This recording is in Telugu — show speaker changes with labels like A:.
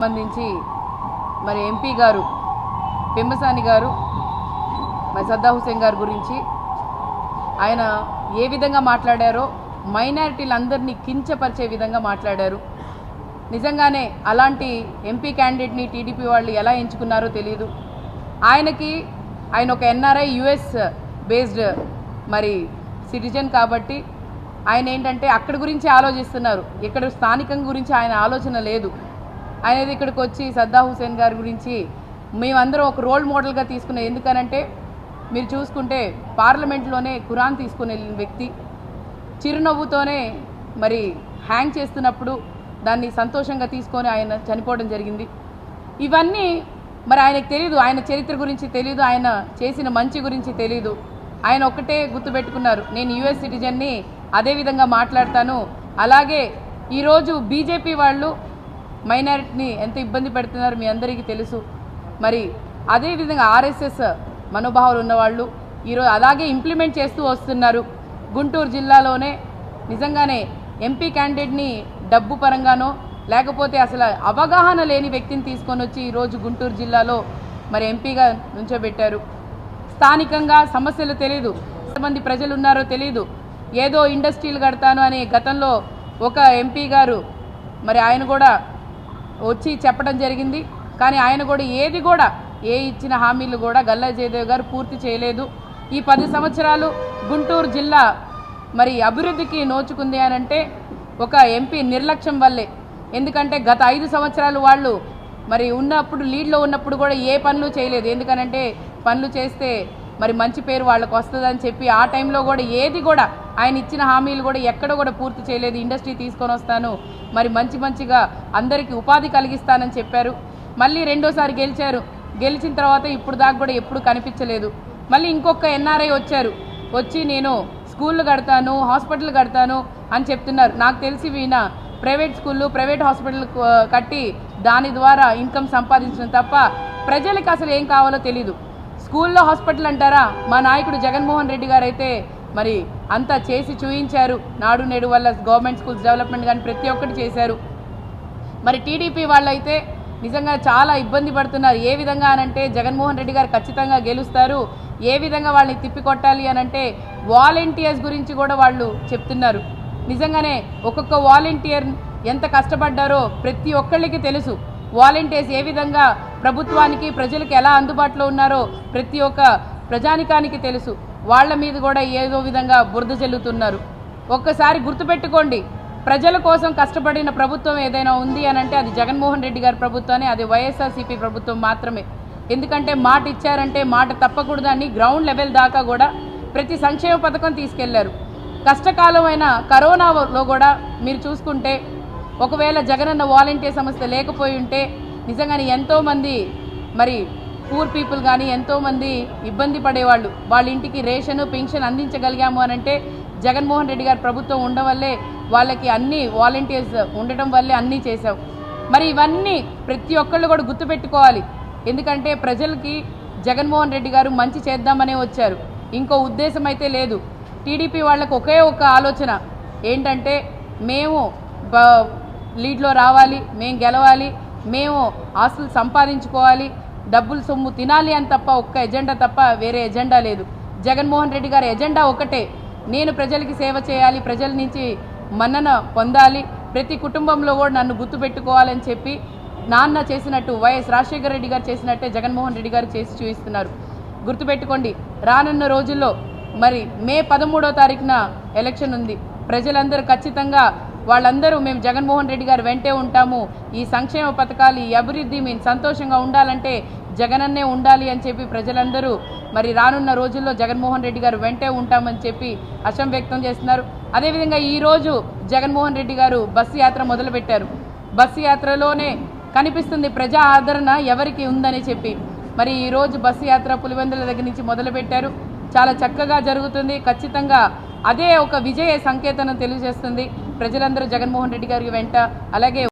A: సంబంధించి మరి ఎంపీ గారు పెమ్మసాని గారు మరి సద్దా హుసేన్ గారి గురించి ఆయన ఏ విధంగా మాట్లాడారో మైనారిటీలందరినీ కించపరిచే విధంగా మాట్లాడారు. నిజంగానే అలాంటి ఎంపీ క్యాండిడేట్ని టీడీపీ వాళ్ళు ఎలా ఎంచుకున్నారో తెలియదు ఆయనకి ఆయన ఒక ఎన్ఆర్ఐ యుఎస్ బేస్డ్ మరి సిటిజన్ కాబట్టి ఆయన ఏంటంటే అక్కడి గురించి ఆలోచిస్తున్నారు. ఇక్కడ స్థానికం గురించి ఆయన ఆలోచన లేదు. అనేది ఇక్కడికి వచ్చి సద్దా హుసేన్ గారి గురించి మేమందరం ఒక రోల్ మోడల్గా తీసుకున్నాం. ఎందుకనంటే మీరు చూసుకుంటే పార్లమెంట్లోనే ఖురాన్ తీసుకుని వెళ్ళిన వ్యక్తి చిరునవ్వుతోనే మరి హ్యాంగ్ చేస్తున్నప్పుడు దాన్ని సంతోషంగా తీసుకొని ఆయన చనిపోవడం జరిగింది. ఇవన్నీ మరి ఆయనకు తెలియదు ఆయన చరిత్ర గురించి తెలియదు ఆయన చేసిన మంచి గురించి తెలియదు ఆయన ఒక్కటే గుర్తుపెట్టుకున్నారు నేను యుఎస్ సిటిజన్ని అదే విధంగా మాట్లాడతాను. అలాగే ఈరోజు బీజేపీ వాళ్ళు మైనారిటీని ఎంత ఇబ్బంది పెడుతున్నారు మీ అందరికీ తెలుసు. మరి అదేవిధంగా ఆర్ఎస్ఎస్ మనోభావాలు ఉన్నవాళ్ళు ఈరోజు అలాగే ఇంప్లిమెంట్ చేస్తూ వస్తున్నారు. గుంటూరు జిల్లాలోనే నిజంగానే ఎంపీ క్యాండిడేట్ని డబ్బు పరంగానో లేకపోతే అసలు అవగాహన లేని వ్యక్తిని తీసుకొని వచ్చి ఈరోజు గుంటూరు జిల్లాలో మరి ఎంపీగా నుంచోబెట్టారు. స్థానికంగా సమస్యలు తెలియదు ఎంతమంది ప్రజలు ఉన్నారో తెలియదు ఏదో ఇండస్ట్రీలు కడతాను అని గతంలో ఒక ఎంపీ గారు మరి ఆయన కూడా వచ్చి చెప్పడం జరిగింది. కానీ ఆయన కూడా ఏది కూడా ఏ ఇచ్చిన హామీలు కూడా గల్లా జయదేవ్ గారు పూర్తి చేయలేదు. ఈ పది సంవత్సరాలు గుంటూరు జిల్లా మరి అభివృద్ధికి నోచుకుంది అని అంటే ఒక ఎంపీ నిర్లక్ష్యం వల్లే. ఎందుకంటే గత ఐదు సంవత్సరాలు వాళ్ళు మరి ఉన్నప్పుడు లీడ్లో ఉన్నప్పుడు కూడా ఏ పనులు చేయలేదు. ఎందుకనంటే పనులు చేస్తే మరి మంచి పేరు వాళ్ళకు వస్తుందని చెప్పి ఆ టైంలో కూడా ఏది కూడా ఆయన ఇచ్చిన హామీలు కూడా ఎక్కడ కూడా పూర్తి చేయలేదు. ఇండస్ట్రీ తీసుకొని వస్తాను. మరి మంచి మంచిగా అందరికీ ఉపాధి కలిగిస్తానని చెప్పారు. మళ్ళీ రెండోసారి గెలిచారు. గెలిచిన తర్వాత ఇప్పుడు దాకా కూడా ఎప్పుడు కనిపించలేదు. మళ్ళీ ఇంకొక ఎన్ఆర్ఐ వచ్చారు. వచ్చి నేను స్కూళ్ళు కడతాను హాస్పిటల్ కడతాను అని చెప్తున్నారు. నాకు తెలిసి ఈయన ప్రైవేట్ స్కూళ్ళు ప్రైవేట్ హాస్పిటల్ కట్టి దాని ద్వారా ఇన్కమ్ సంపాదించడం తప్ప ప్రజలకు అసలు ఏం కావాలో తెలీదు. స్కూల్లో హాస్పిటల్ అంటారా? మా నాయకుడు జగన్మోహన్ రెడ్డి గారు అయితే మరి అంతా చేసి చూయించారు. నాడు నేడు వల్ల గవర్నమెంట్ స్కూల్స్ డెవలప్మెంట్ కానీ ప్రతి ఒక్కటి చేశారు. మరి టీడీపీ వాళ్ళైతే నిజంగా చాలా ఇబ్బంది పడుతున్నారు. ఏ విధంగా అనంటే జగన్మోహన్ రెడ్డి గారు ఖచ్చితంగా గెలుస్తారు. ఏ విధంగా వాళ్ళని తిప్పికొట్టాలి అనంటే వాలంటీర్స్ గురించి కూడా వాళ్ళు చెప్తున్నారు. నిజంగానే ఒక్కొక్క వాలంటీర్ ఎంత కష్టపడ్డారో ప్రతి ఒక్కళ్ళకి తెలుసు. వాలంటీర్స్ ఏ విధంగా ప్రభుత్వానికి ప్రజలకు ఎలా అందుబాటులో ఉన్నారో ప్రతి ఒక్క ప్రజానికానికి తెలుసు. వాళ్ళ మీద కూడా ఏదో విధంగా బురద జల్లుతున్నారు. ఒక్కసారి గుర్తుపెట్టుకోండి ప్రజల కోసం కష్టపడిన ప్రభుత్వం ఏదైనా ఉంది అని అంటే అది జగన్మోహన్ రెడ్డి గారి ప్రభుత్వమే అది వైఎస్ఆర్సీపీ ప్రభుత్వం మాత్రమే. ఎందుకంటే మాట ఇచ్చారంటే మాట తప్పకూడదని గ్రౌండ్ లెవెల్ దాకా కూడా ప్రతి సంక్షేమ పథకం తీసుకెళ్ళారు. కష్టకాలమైన కరోనాలో కూడా మీరు చూసుకుంటే ఒకవేళ జగనన్న వాలంటీర్ సంస్థ లేకపోయి ఉంటే నిజంగానే ఎంతోమంది మరి పూర్ పీపుల్ కానీ ఎంతోమంది ఇబ్బంది పడేవాళ్ళు. వాళ్ళ ఇంటికి రేషన్ పెన్షన్ అందించగలిగాము అని అంటే జగన్మోహన్ రెడ్డి గారి ప్రభుత్వం ఉండవల్లే వాళ్ళకి అన్నీ వాలంటీర్స్ ఉండటం వల్లే అన్నీ చేశాం. మరి ఇవన్నీ ప్రతి ఒక్కళ్ళు కూడా గుర్తుపెట్టుకోవాలి. ఎందుకంటే ప్రజలకి జగన్మోహన్ రెడ్డి గారు మంచి చేద్దామనే వచ్చారు. ఇంకో ఉద్దేశం అయితే లేదు. టీడీపీ వాళ్ళకు ఒకే ఒక ఆలోచన. ఏంటంటే మేము లీడ్లో రావాలి మేము గెలవాలి మేము ఆస్తులు సంపాదించుకోవాలి డబ్బులు సొమ్ము తినాలి అని తప్ప ఒక్క ఎజెండా తప్ప వేరే ఎజెండా లేదు. జగన్మోహన్ రెడ్డి గారి ఎజెండా ఒకటే. నేను ప్రజలకి సేవ చేయాలి ప్రజల నుంచి మన్నన పొందాలి. ప్రతి కుటుంబంలో కూడా నన్ను గుర్తుపెట్టుకోవాలని చెప్పి నాన్న చేసినట్టు వైఎస్ రాజశేఖర రెడ్డి గారు చేసినట్టే జగన్మోహన్ రెడ్డి గారు చేసి చూపిస్తున్నారు. గుర్తుపెట్టుకోండి రానున్న రోజుల్లో మరి మే పదమూడో తారీఖున ఎలక్షన్ ఉంది. ప్రజలందరూ ఖచ్చితంగా వాళ్ళందరూ మేము జగన్మోహన్ రెడ్డి గారు వెంటే ఉంటాము. ఈ సంక్షేమ పథకాలు ఈ అభివృద్ధి మేము సంతోషంగా ఉండాలంటే జగనన్నే ఉండాలి అని చెప్పి ప్రజలందరూ మరి రానున్న రోజుల్లో జగన్మోహన్ రెడ్డి గారు వెంటే ఉంటామని చెప్పి హర్షం వ్యక్తం చేస్తున్నారు. అదేవిధంగా ఈరోజు జగన్మోహన్ రెడ్డి గారు బస్సు యాత్ర మొదలుపెట్టారు. బస్సు యాత్రలోనే కనిపిస్తుంది ప్రజా ఆదరణ ఎవరికి ఉందని చెప్పి. మరి ఈరోజు బస్సు యాత్ర పులివెందుల దగ్గర నుంచి మొదలుపెట్టారు. చాలా చక్కగా జరుగుతుంది. ఖచ్చితంగా అదే ఒక విజయ సంకేతం తెలియజేస్తుంది. ప్రజలందరూ జగన్మోహన్ రెడ్డి గారికి వెంట అలాగే